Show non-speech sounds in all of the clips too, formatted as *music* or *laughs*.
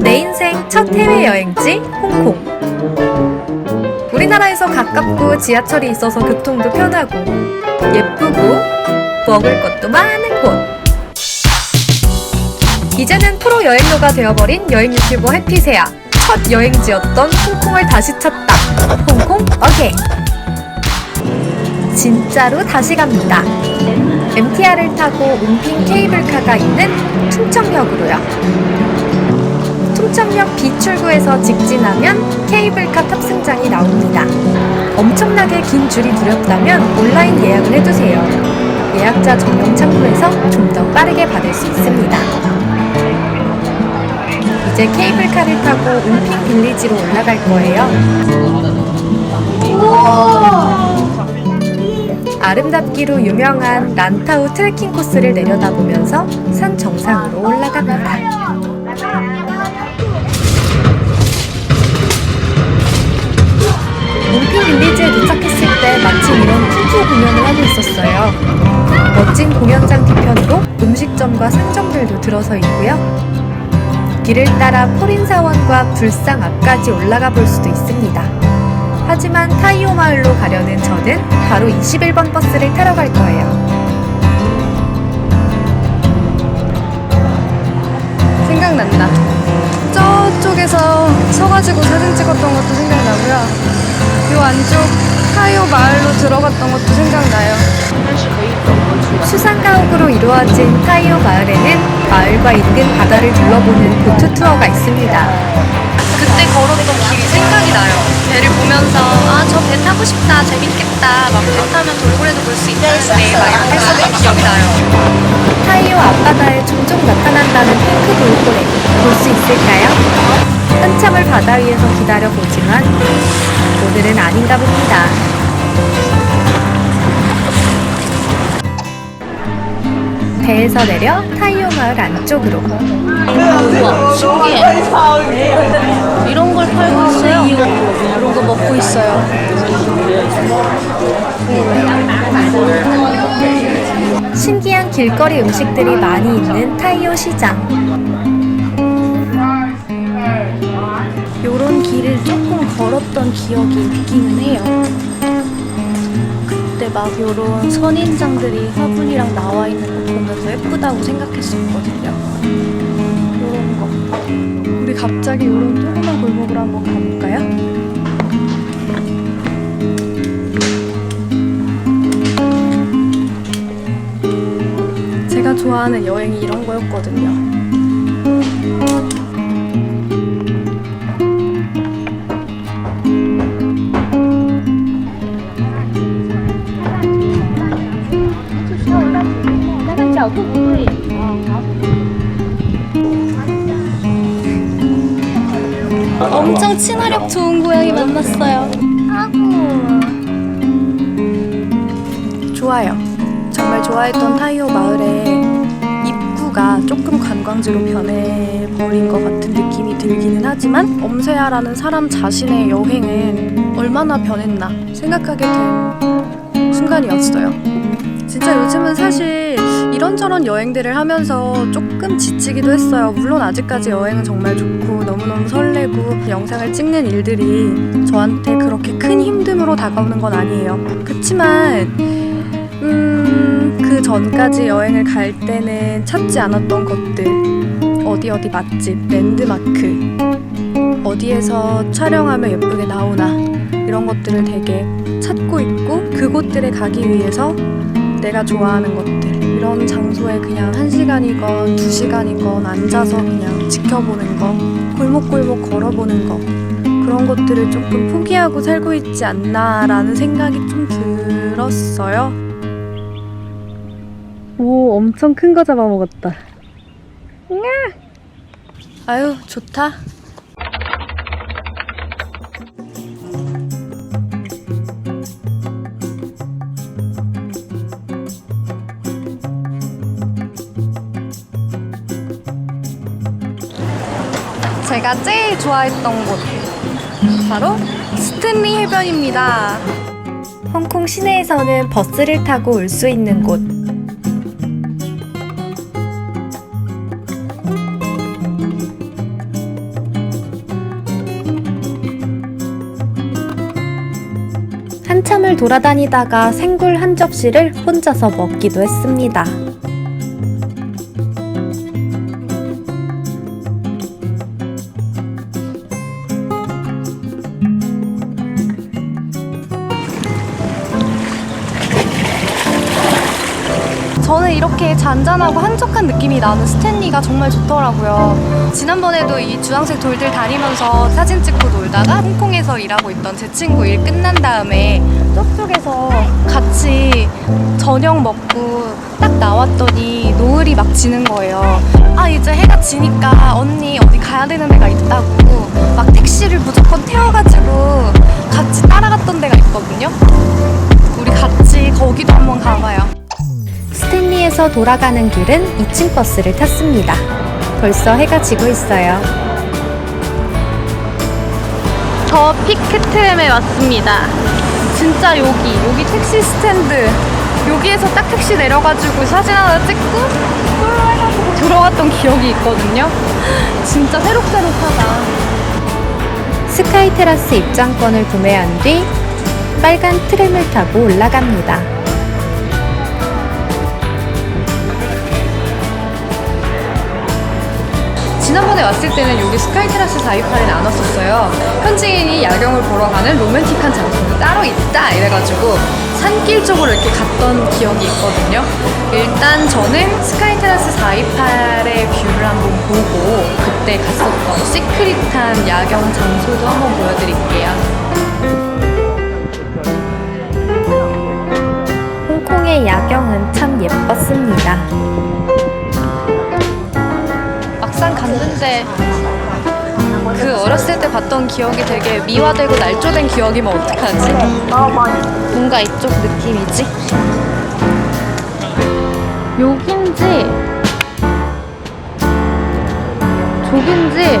내 인생 첫 해외여행지 홍콩. 우리나라에서 가깝고 지하철이 있어서 교통도 편하고 예쁘고 먹을 것도 많은 곳. 이제는 프로 여행로가 되어버린 여행 유튜버 해피세야. 첫 여행지였던 홍콩을 다시 찾다. 홍콩 어게인. 진짜로 다시 갑니다. MTR을 타고 웅핑 케이블카가 있는 퉁청역으로요. 퉁청역 B출구에서 직진하면 케이블카 탑승장이 나옵니다. 엄청나게 긴 줄이 두렵다면 온라인 예약을 해두세요. 예약자 전용 창구에서 좀 더 빠르게 받을 수 있습니다. 이제 케이블카를 타고 웅핑 빌리지로 올라갈 거예요. 아름답기로 유명한 란타우 트레킹 코스를 내려다보면서 산 정상으로 올라갑니다. 마침 이런 쿵푸 공연을 하고 있었어요. 멋진 공연장 뒤편으로 음식점과 상점들도 들어서 있고요. 길을 따라 포린사원과 불상 앞까지 올라가 볼 수도 있습니다. 하지만 타이오 마을로 가려는 저는 바로 21번 버스를 타러 갈 거예요. 생각난다. 저쪽에서 서가지고 사진 찍었던 것도 생각나고요. 요 안쪽 타이오 마을로 들어갔던 것도 생각나요. 수상가옥으로 이루어진 타이오 마을에는 마을과 인근 바다를 둘러보는 보트 투어가 있습니다. 그때 걸었던 길이 생각이 나요. 배를 보면서 아 저 배 타고 싶다 재밌겠다 막 배 타면 돌고래도 볼 수 있다는데 막 이렇게 했었던 기억이 나요. 타이오 앞바다에 종종 나타난다는 핑크 돌고래 볼 수 있을까요? 한참을 바다 위에서 기다려 보지만 오늘은 아닌가 봅니다. 배에서 내려 타이오 마을 안쪽으로 우와 신기해. 이런 걸 팔고 있어요. 이런 거 먹고 있어요. 신기한 길거리 음식들이 많이 있는 타이오 시장. 걸었던 기억이 있기는 해요. 그때 막 요런 선인장들이 화분이랑 나와 있는 거 보면서 예쁘다고 생각했었거든요. 요런 거. 우리 갑자기 요런 조그만 골목으로 한번 가볼까요? 제가 좋아하는 여행이 이런 거였거든요. 엄청 친화력 좋은 고양이 만났어요. 좋아요. 정말 좋아했던 타이오 마을의 입구가 조금 관광지로 변해버린 것 같은 느낌이 들기는 하지만 엄세아라는 사람 자신의 여행은 얼마나 변했나 생각하게 된 순간이었어요. 진짜 요즘은 사실 이런저런 여행들을 하면서 조금 지치기도 했어요. 물론 아직까지 여행은 정말 좋고 너무너무 설레고 영상을 찍는 일들이 저한테 그렇게 큰 힘듦으로 다가오는 건 아니에요. 그치만 음, 그 전까지 여행을 갈 때는 찾지 않았던 것들 어디 어디 맛집, 랜드마크 어디에서 촬영하면 예쁘게 나오나 이런 것들을 되게 찾고 있고 그곳들에 가기 위해서 내가 좋아하는 것들 이런 장소에 그냥 한 시간이건 두 시간이건 앉아서 그냥 지켜보는 거 골목골목 걸어보는 거 그런 것들을 조금 포기하고 살고 있지 않나라는 생각이 좀 들었어요. 오 엄청 큰 거 잡아먹었다. 아유 좋다. 제가 제일 좋아했던 곳 바로 스탠리 해변입니다. 홍콩 시내에서는 버스를 타고 올 수 있는 곳. 한참을 돌아다니다가 생굴 한 접시를 혼자서 먹기도 했습니다. 저는 이렇게 잔잔하고 한적한 느낌이 나는 스탠리가 정말 좋더라고요. 지난번에도 이 주황색 돌들 다니면서 사진 찍고 놀다가 홍콩에서 일하고 있던 제 친구 일 끝난 다음에 저쪽에서 같이 저녁 먹고 딱 나왔더니 노을이 막 지는 거예요. 아 이제 해가 지니까 언니 어디 가야 되는 데가 있다고 막 택시를 무조건 태워가지고 같이 따라갔던 데가 있거든요. 우리 같이 거기도 한번 가봐요. 스탠리에서 돌아가는 길은 2층 버스를 탔습니다. 벌써 해가 지고 있어요. 저 피크트램에 왔습니다. 진짜 여기, 여기 택시 스탠드. 여기에서 딱 택시 내려가지고 사진 하나 찍고 들어갔던 기억이 있거든요. *laughs* 진짜 새록새록하다. 스카이 테라스 입장권을 구매한 뒤 빨간 트램을 타고 올라갑니다. 지난번에 왔을 때는 여기 스카이 테라스 428에는 안 왔었어요. 현지인이 야경을 보러 가는 로맨틱한 장소가 따로 있다 이래가지고 산길 쪽으로 이렇게 갔던 기억이 있거든요. 일단 저는 스카이 테라스 428의 뷰를 한번 보고 그때 갔었던 시크릿한 야경 장소도 한번 보여드릴게요. 홍콩의 야경은 참 예뻤습니다. 갔는데 그 어렸을 때 봤던 기억이 되게 미화되고 날조된 기억이면 어떡하지? 뭔가 이쪽 느낌이지? 여긴지 저긴지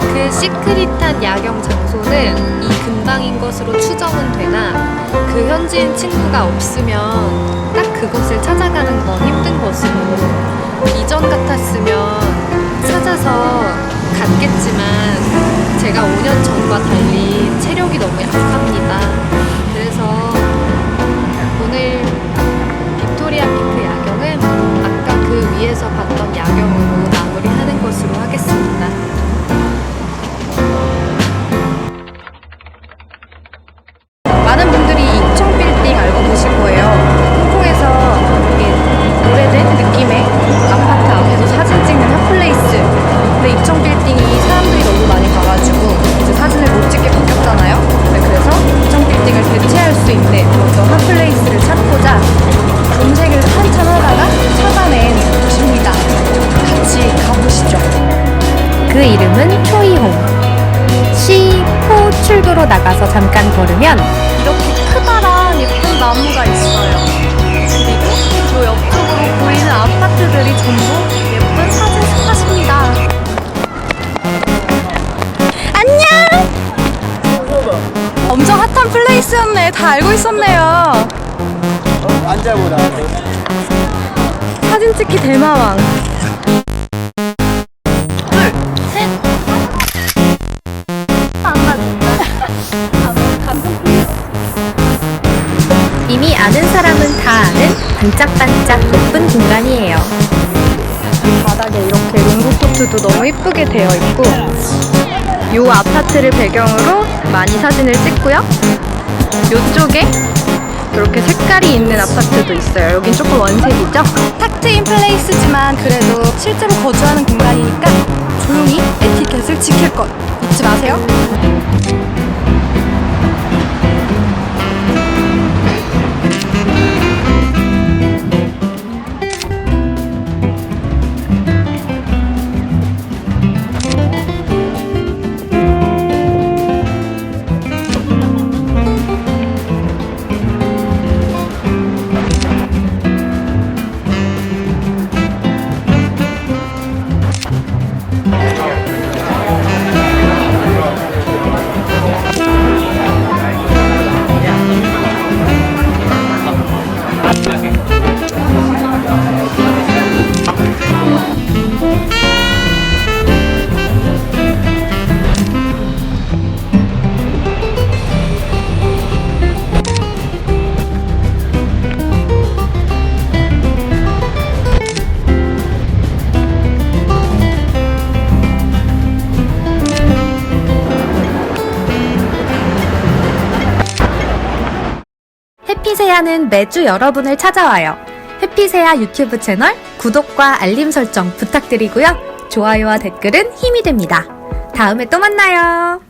그 시크릿한 야경 장소는 이 근방인 것으로 추정은 되나 그 현지인 친구가 없으면 딱 그곳을 찾아가는 건 힘든 것으로 이전 같았으면 찾아서 갔겠지만 제가 5년 전과 달리 체력이 너무 약합니다. 그 이름은 초이홍. 시포 출구로 나가서 잠깐 걸으면 이렇게 크다란 예쁜 나무가 있어요. 그리고 이 옆쪽으로 보이는 아파트들이 전부 예쁜 사진 스팟입니다. 안녕! 엄청 핫한 플레이스였네. 다 알고 있었네요. 앉아보라. 사진 찍기 대마왕. 반짝반짝 예쁜 공간이에요. 바닥에 이렇게 롱구 코트도 너무 이쁘게 되어 있고 요 아파트를 배경으로 많이 사진을 찍고요. 요쪽에 이렇게 색깔이 있는 아파트도 있어요. 여긴 조금 원색이죠? 탁 트인 플레이스지만 그래도 실제로 거주하는 공간이니까 조용히 에티켓을 지킬 것 잊지 마세요. 해피세아는 매주 여러분을 찾아와요. 해피세아 유튜브 채널 구독과 알림 설정 부탁드리고요. 좋아요와 댓글은 힘이 됩니다. 다음에 또 만나요.